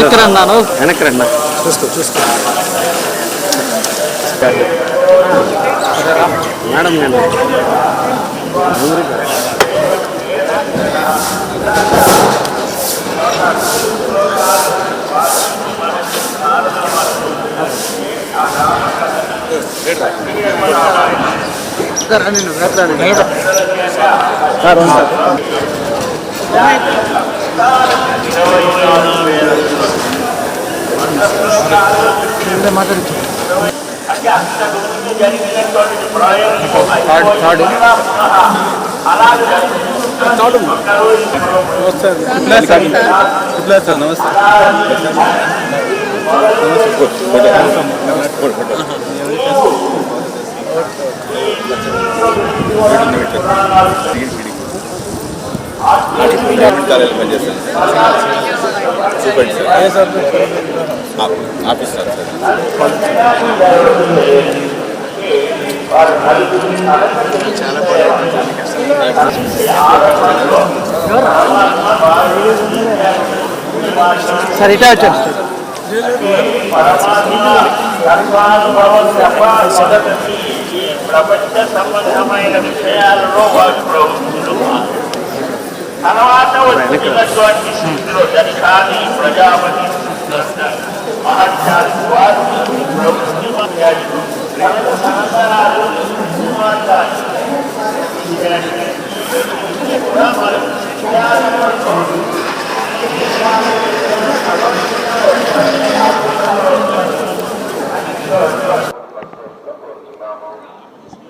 వెనక్కి అన్నాను వెనక్కి రండి చూసుకో చూసుకో. మేడం నేను థర్డ్ థర్డ్ నమస్తే గుడ్ సార్ నమస్తే గవర్నమెంట్ పనిచేస్తాను చూపండి sir office sir sir sir ప్రపంచ సంబంధమైన విషయాలలో వారు ప్రవృత్తులు తర్వాత వచ్చినటువంటి స్థితిలో దర్శాని ప్రజాపతి మహత్యాలు వారు ప్రవృత్తి మర్యాదలు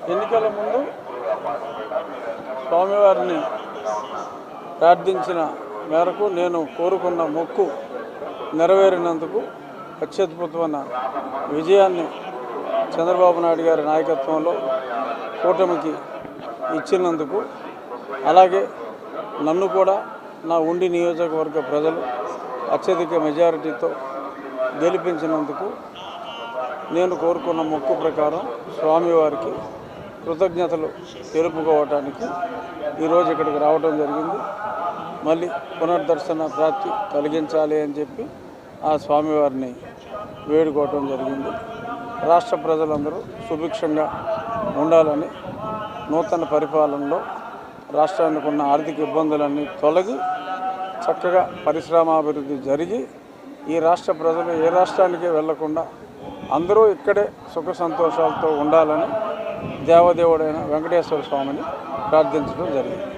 ఎన్నికల ముందు స్వామివారిని ప్రార్థించిన మేరకు నేను కోరుకున్న మొక్కు నెరవేరినందుకు అత్యద్భుతమైన విజయాన్ని చంద్రబాబు నాయుడు గారి నాయకత్వంలో కూటమికి ఇచ్చినందుకు అలాగే నన్ను కూడా నా ఉండి నియోజకవర్గ ప్రజలు అత్యధిక మెజారిటీతో గెలిపించినందుకు నేను కోరుకున్న మొక్కు ప్రకారం స్వామివారికి కృతజ్ఞతలు తెలుపుకోవటానికి ఈరోజు ఇక్కడికి రావడం జరిగింది. మళ్ళీ పునర్దర్శన ప్రాప్తి కలిగించాలి అని చెప్పి ఆ స్వామివారిని వేడుకోవటం జరిగింది. రాష్ట్ర ప్రజలందరూ సుభిక్షంగా ఉండాలని నూతన పరిపాలనలో రాష్ట్రానికి ఉన్న ఆర్థిక ఇబ్బందులన్నీ తొలగి చక్కగా పరిశ్రమాభివృద్ధి జరిగి ఈ రాష్ట్ర ప్రజలు ఏ రాష్ట్రానికి వెళ్ళకుండా అందరూ ఇక్కడే సుఖ సంతోషాలతో ఉండాలని దేవదేవుడైన వెంకటేశ్వర స్వామిని ప్రార్థించడం జరిగింది.